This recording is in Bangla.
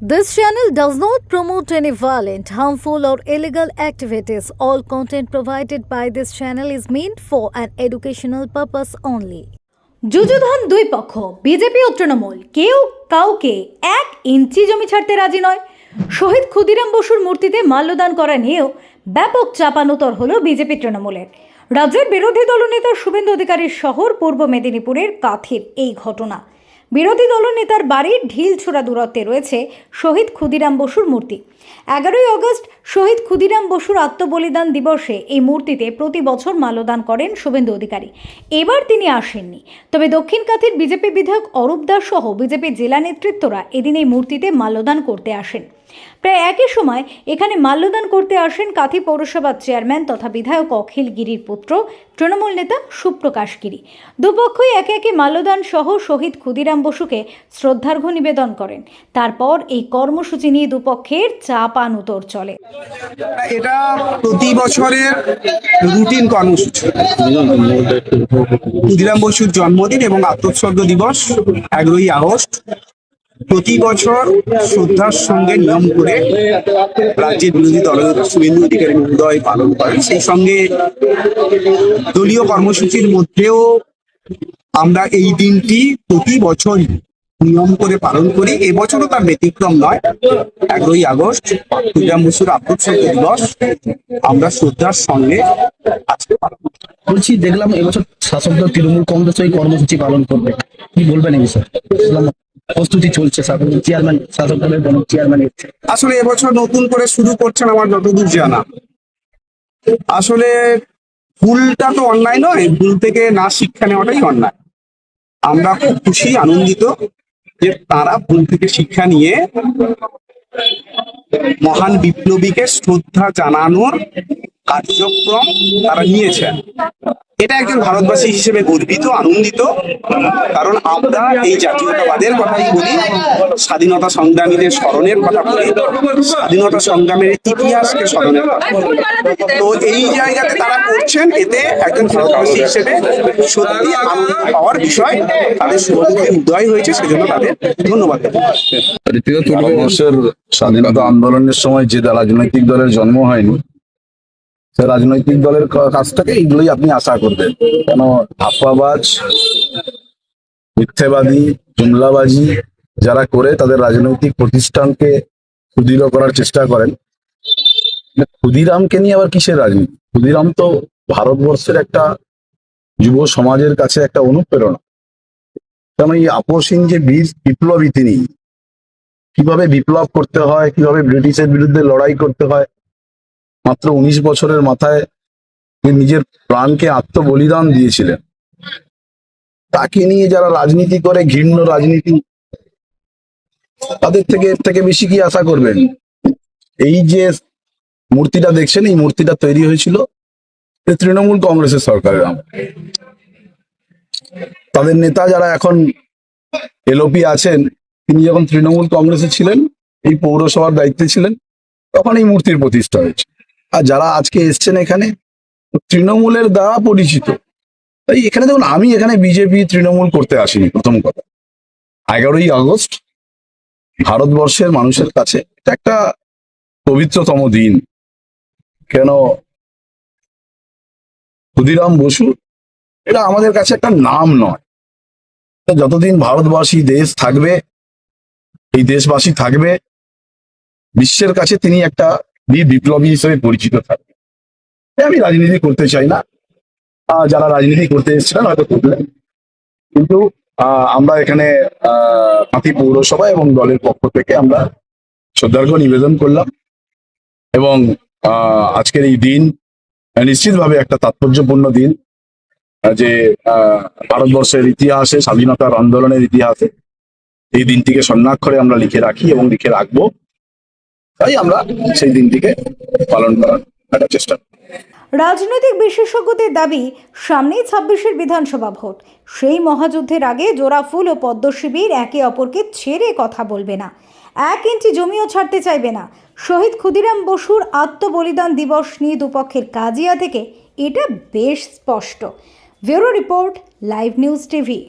This channel does not promote any violent, harmful, or illegal activities. All content provided by this channel is meant for an educational purpose only. যুযুধান দুই পক্ষ বিজেপি ও তৃণমূল কেউ কাউকে এক ইঞ্চি জমি ছাড়তে রাজি নয় শহীদ ক্ষুদিরাম বসুর মূর্তিতে মাল্যদান করা নিয়েও ব্যাপক চাপানোতর হল বিজেপি তৃণমূলের রাজ্যের বিরোধী দলনেতা শুভেন্দু অধিকারীর শহর পূর্ব মেদিনীপুরের কাথির এই ঘটনা বিরোধী দলনেতার বাড়ির ঢিল ছোড়া দূরত্বে রয়েছে শহীদ ক্ষুদিরাম বসুর মূর্তি। এগারোই অগস্ট শহীদ ক্ষুদিরাম বসুর আত্মবলিদান দিবসে এই মূর্তিতে প্রতি বছর মাল্যদান করেন শুভেন্দু অধিকারী। এবার তিনি আসেননি। তবে দক্ষিণ কাথির বিজেপি বিধায়ক অরূপ দাস সহ বিজেপি জেলা নেতৃত্বরা এদিন এই মূর্তিতে মাল্যদান করতে আসেন। প্রায় একই সময় এখানে মাল্যদান করতে আসেন কাথি পৌরসভার চেয়ারম্যান তথা বিধায়ক অখিল গিরির পুত্র, তৃণমূল নেতা সুপ্রকাশ গিরি। দুপক্ষই একে একে মাল্যদান সহ শহীদ ক্ষুদিরাম বসুকে শ্রদ্ধার্ঘ্য নিবেদন করেন। তারপর এই কর্মসূচি নিয়ে দুপক্ষের চাপানুতোর চলে। এটা প্রতি বছরের রুটিন কর্মসূচি। ক্ষুদিরাম বসুর জন্মদিন এবং আত্মোৎসর্গ দিবস এগারোই আগস্ট। প্রতি বছর শ্রদ্ধার সঙ্গে নিয়ম করে রাজ্যের বিরোধী দলনেতা শুভেন্দু অধিকারী মহোদয় পালন করেন। সেই সঙ্গে দলীয় কর্মসূচির মধ্যেও আমরা এই দিনটি প্রতি বছর নিয়ম করে পালন করি। এবছরও তার ব্যতিক্রম নয়। এগারোই আগস্ট ক্ষুদিরাম বসুর আত্মোৎসর্গ দিবস। আমরা শ্রদ্ধার সঙ্গে আজকে পালন বলছি, দেখলাম এবছর শাসক দল তৃণমূল কংগ্রেস এই কর্মসূচি পালন করবে। কি বলবেন এই বিষয়ে? প্রস্তুতি চলছে চেয়ারম্যান শাসক দলের চেয়ারম্যান আসলে এবছর নতুন করে শুরু করছেন আমার যতদূর জানা। আসলে ভুলটা তো অন্যায় নয়, ভুল থেকে না শিক্ষা নেওয়াটাই অন্যায়। আমরা খুব খুশি, আনন্দিত যে তারা ভুল থেকে শিক্ষা নিয়ে মহান বিপ্লবীকে শ্রদ্ধা জানানোর কার্যক্রম তারা নিয়েছেন। এটা একজন ভারতবাসী হিসেবে গর্বিত আনন্দিত কারণ আমরা এই জাতীয়তাবাদের কথাই বলি স্বাধীনতা সংগ্রামীদের স্মরণের কথা বলি স্বাধীনতা সংগ্রামের ইতিহাসকে স্মরণের তো এই জায়গাতে তারা করছেন এতে একজন ভারতবাসী হিসেবে সত্যি আনন্দ পাওয়ার বিষয় তাদের শুভমুখী উদয় হয়েছে সেজন্য তাদের ধন্যবাদ স্বাধীনতা আন্দোলনের সময় যে রাজনৈতিক দলের জন্ম হয়নি রাজনৈতিক দলের কাছ থেকে এইগুলোই আপনি আশা করবেন। কেন ধাপ্পাবাজ, মিথ্যেবাদী, জুমলাবাজি যারা করে তাদের রাজনৈতিক প্রতিষ্ঠানকে ক্ষুদির করার চেষ্টা করেন। ক্ষুদিরামকে নিয়ে আবার কিসের রাজনীতি? ক্ষুদিরাম তো ভারতবর্ষের একটা যুব সমাজের কাছে একটা অনুপ্রেরণা। কারণ এই আপসহীন যে বীর বিপ্লবী তিনি? কীভাবে বিপ্লব করতে হয়, কীভাবে ব্রিটিশের বিরুদ্ধে লড়াই করতে হয় মাত্র উনিশ বছরের মাথায় নিজের প্রাণকে আত্মবলিদান দিয়েছিলেন। তাকে নিয়ে যারা রাজনীতি করে, ঘৃণ্য রাজনীতি, তাদের থেকে এর থেকে বেশি কি আশা করবেন? এই যে মূর্তিটা দেখছেন, এই মূর্তিটা তৈরি হয়েছিল তৃণমূল কংগ্রেসের সরকারের। তাদের নেতা যারা এখন এলওপি আছেন, তিনি যখন তৃণমূল কংগ্রেসে ছিলেন, এই পৌরসভার দায়িত্বে ছিলেন, তখন এই মূর্তির প্রতিষ্ঠা হয়েছে। আর যারা আজকে এসছেন এখানে, তৃণমূলের দ্বারা পরিচিত। তাই এখানে দেখুন, আমি এখানে বিজেপি তৃণমূল করতে আসিনি, প্রথম কথা। এগারোই আগস্ট, ভারতবর্ষের মানুষের কাছে এটা একটা পবিত্রতম দিন। কেন? ক্ষুদিরাম বসু, এটা আমাদের কাছে একটা নাম নয়। যতদিন ভারতবাসী দেশ থাকবে, এই দেশবাসী থাকবে, বিশ্বের কাছে তিনি একটা বিপ্লবী হিসেবে পরিচিত থাকে। আমি রাজনীতি করতে চাই না। যারা রাজনীতি করতে এসেছিলেন হয়তো করলেন। কিন্তু আমরা এখানে হাতি পৌরসভা এবং দলের পক্ষ থেকে আমরা শ্রদ্ধার্ঘ নিবেদন করলাম এবং আজকের এই দিন নিশ্চিতভাবে একটা তাৎপর্যপূর্ণ দিন যে ভারতবর্ষের ইতিহাসে, স্বাধীনতার আন্দোলনের ইতিহাসে এই দিনটিকে স্বর্ণাক্ষরে আমরা লিখে রাখি এবং লিখে রাখব। তাই আমরা সেই দিনটিকে পালন করার একটা চেষ্টা রাজনৈতিক বিশেষজ্ঞদের দাবি, সামনেই ছাব্বিশের বিধানসভা ভোট। সেই মহাযুদ্ধের আগে জোড়া ফুল ও পদ্ম শিবির একে অপরকে ছেড়ে কথা বলবে না। এক ইঞ্চি জমিও ছাড়তে চাইবে না। শহীদ ক্ষুদিরাম বসুর আত্মবলিদান দিবস নিয়ে দুপক্ষের কাজিয়া থেকে এটা বেশ স্পষ্ট। Bureau report, live news TV.